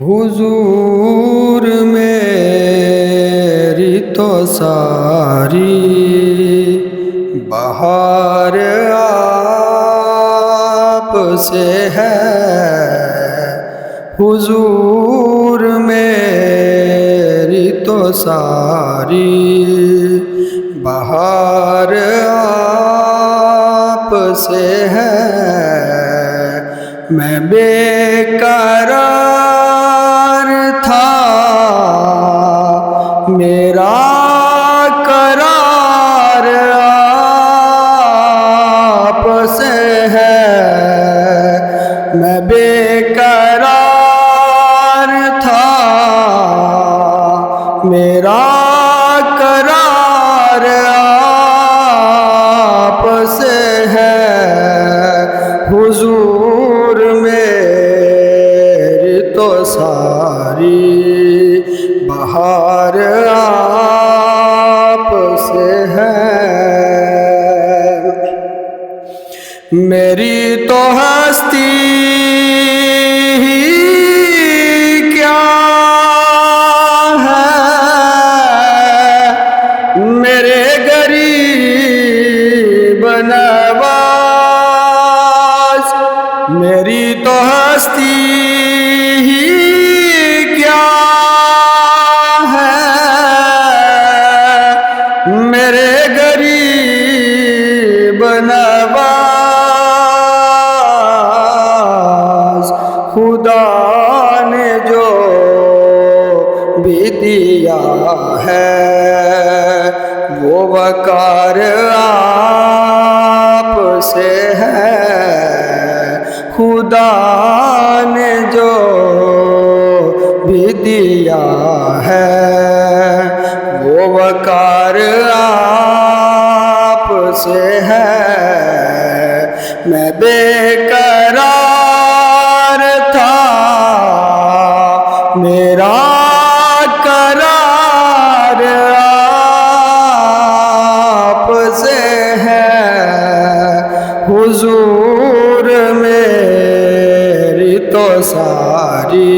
حضور میری تو ساری بہار آپ سے ہے۔ حضور میری تو ساری بہار آپ سے ہے۔ میں بے قرار میں بے قرار تھا۔ میرا قرار آپ سے ہے۔ حضور میری تو ساری بہار آپ سے ہے۔ میری تو ہستی میری تو ہستی ہی کیا ہے؟ میرے غریب نواز، خدا نے جو بھی دیا ہے، وہ وقار آپ سے خدا نے جو بھی دیا ہے وہ وقار آپ سے ہے۔ میں بے قرار ساری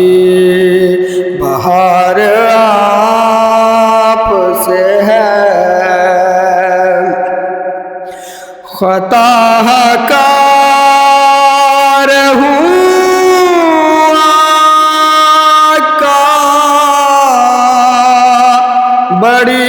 بہار آپ سے ہے۔ خطا کار ہوں آقا بڑی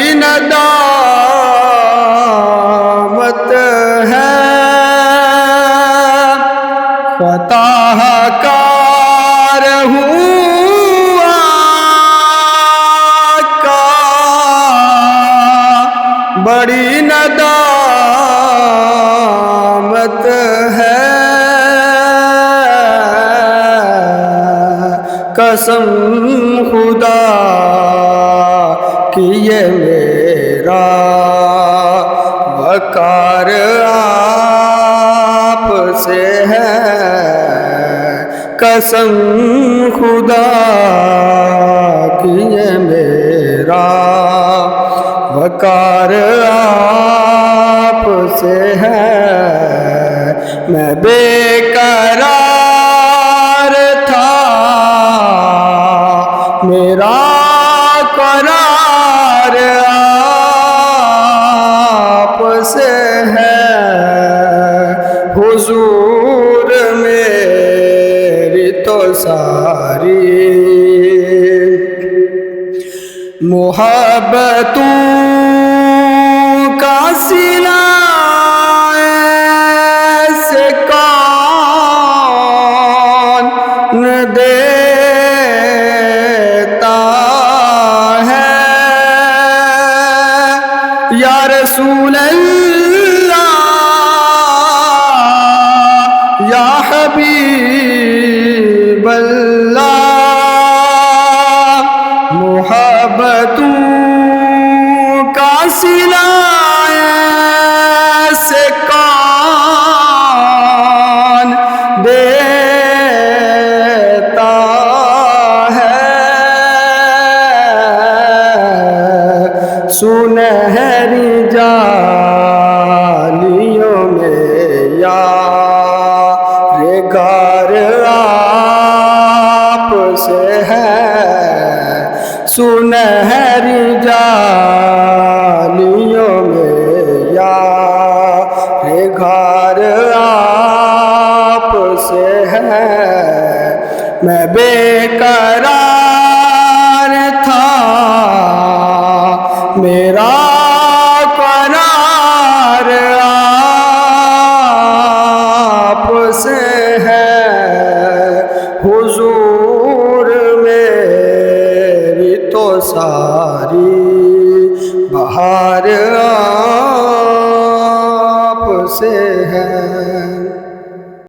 قسم خدا کی یہ میرا۔ وقار آپ سے ہے۔ قسم خدا کی یہ میرا۔ وقار آپ سے ہے۔ میں بے قرار حضور میری تو ساری محبتوں کا سلا سے کون دیتا ہے۔ یا رسول اللہ حبیب اللہ محبتوں کا سلا سے دیتا ہے۔ سنہری جالیوں سنہری جالیوں میں یا رے گھر آپ سے ہے میں بے قرار تھا میرا قرار حضور میری تو ساری